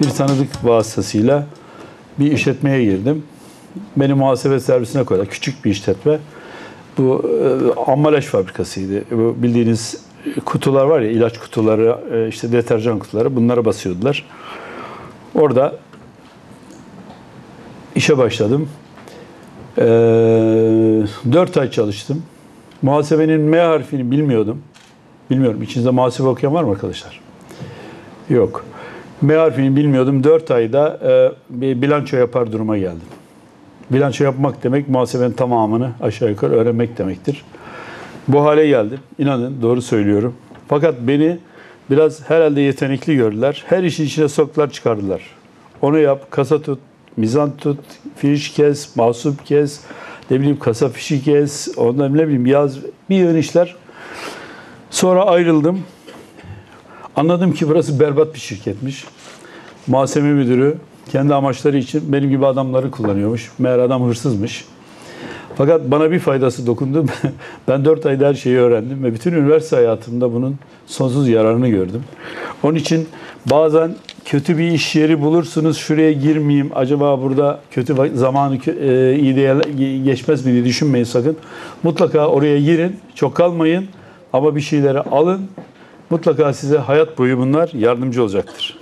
Bir tanıdık vasıtasıyla bir işletmeye girdim. Beni muhasebe servisine koydular. Küçük bir işletme. Bu e, ambalaj fabrikasıydı. Bu bildiğiniz kutular var ya ilaç kutuları, e, işte deterjan kutuları bunlara basıyordular. Orada işe başladım. Ee, 4 ay çalıştım. Muhasebenin M harfini bilmiyordum. Bilmiyorum. İçinizde muhasebe okuyan var mı arkadaşlar? Yok. M harfini bilmiyordum. 4 ayda e, bir bilanço yapar duruma geldim. Bilanço yapmak demek muhasebenin tamamını aşağı yukarı öğrenmek demektir. Bu hale geldim. İnanın doğru söylüyorum. Fakat beni biraz herhalde yetenekli gördüler. Her işin içine soktular çıkardılar. Onu yap, kasa tut, mizan tut, fiş kes, mahsup kes, ne bileyim kasa fişi kes, ondan ne bileyim yaz, bir yığın işler. Sonra ayrıldım. Anladım ki burası berbat bir şirketmiş. Muhasebe müdürü kendi amaçları için benim gibi adamları kullanıyormuş. Meğer adam hırsızmış. Fakat bana bir faydası dokundu. Ben 4 ayda her şeyi öğrendim ve bütün üniversite hayatımda bunun sonsuz yararını gördüm. Onun için bazen kötü bir iş yeri bulursunuz, şuraya girmeyeyim, acaba burada kötü zamanı e, iyi geçmez mi diye düşünmeyin sakın. Mutlaka oraya girin, çok kalmayın ama bir şeyleri alın. Mutlaka size hayat boyu bunlar yardımcı olacaktır.